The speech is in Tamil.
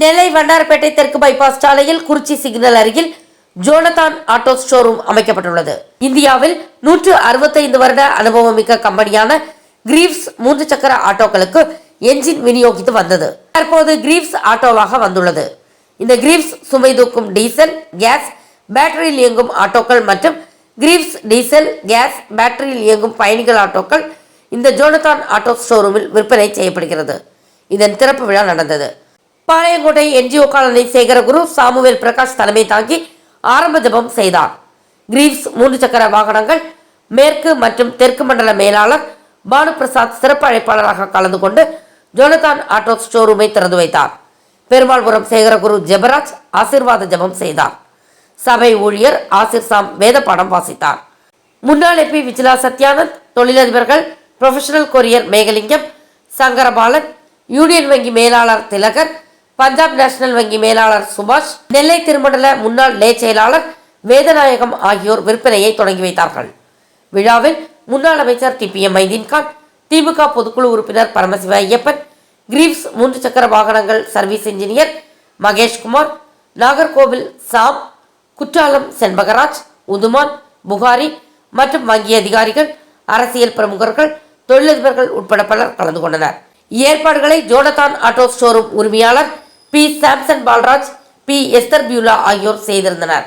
நெல்லை வண்ணாரப்பேட்டை தெற்கு பைபாஸ் சாலையில் குறிச்சி சிக்னல் அருகில் ஜோனதான் ஆட்டோ ஷோரூம் அமைக்கப்பட்டுள்ளது. இந்தியாவில் நூற்று அறுபத்தைந்து வருட அனுபவம் மிக்க கம்பெனியான கிரீவ்ஸ் மூன்று சக்கர ஆட்டோக்களுக்கு என்ஜின் விநியோகித்து வந்தது. தற்போது கிரீவ்ஸ் ஆட்டோவாக வந்துள்ளது. இந்த கிரீவ்ஸ் சுமை தூக்கும் டீசல் கேஸ் பேட்டரியில் இயங்கும் ஆட்டோக்கள் மற்றும் கிரீவ்ஸ் டீசல் கேஸ் பேட்டரியில் இயங்கும் பயணிகள் ஆட்டோக்கள் இந்த ஜோனதான் ஆட்டோ ஷோரூமில் விற்பனை செய்யப்படுகிறது. இதன் திறப்பு விழா நடந்தது. பாளையங்கோட்டை என்ஜிஓ காலனி சேகரகுரு சாமுவேல் பிரகாஷ் தலைமை தாங்கி ஆரம்ப ஜெபம் செய்தார். கிரீவ்ஸ் மூன்று சக்கர வாகனங்கள் மேற்கு மற்றும் தெற்கு மண்டல மேலாளர் பானு பிரசாத் சிறப்பு அழைப்பாளராக கலந்து கொண்டு ஜோனதான் ஆட்டோ ஷோரூமை திறந்து வைத்தார். பெருமாள்புரம் சேகரகுரு ஜெபராஜ் ஆசீர்வாத ஜெபம் செய்தார். சபை ஊழியர் ஆசிர் சாம் வேத பாடம் வாசித்தார். முன்னாள் எம்பி விஜிலா சத்யானந்த் தொழிலதிபர்கள் professional courier Megalingam Sankarabalan union வங்கி மேலாளர் திலகர் பஞ்சாப் நேஷனல் வங்கி மேலாளர் சுபாஷ் நெல்லை திருமண்டல முன்னாள் லே செயலாளர் வேதநாயகம் ஆகியோர் விற்பனையை தொடங்கி வைத்தார்கள். விழாவில் முன்னாள் அமைச்சர் T P M Mydeenkhan DMK பொதுக்குழு உறுப்பினர் பரமசிவ ஐயப்பன் கிரீவ்ஸ் மூன்று சக்கர வாகனங்கள் service engineer Maheshkumar Nagercoil Sam Courtallam Senbagaraj Uthuman Bukhari மற்றும் வங்கி அதிகாரிகள் அரசியல் பிரமுகர்கள் தொழிலதிபர்கள் உட்பட பலர் கலந்து கொண்டனர். ஏற்பாடுகளை ஜோனதான் ஆட்டோ ஸ்டோரூம் உரிமையாளர் P. Samson Paulraj P. Esther Beulah ஆகியோர் செய்திருந்தனர்.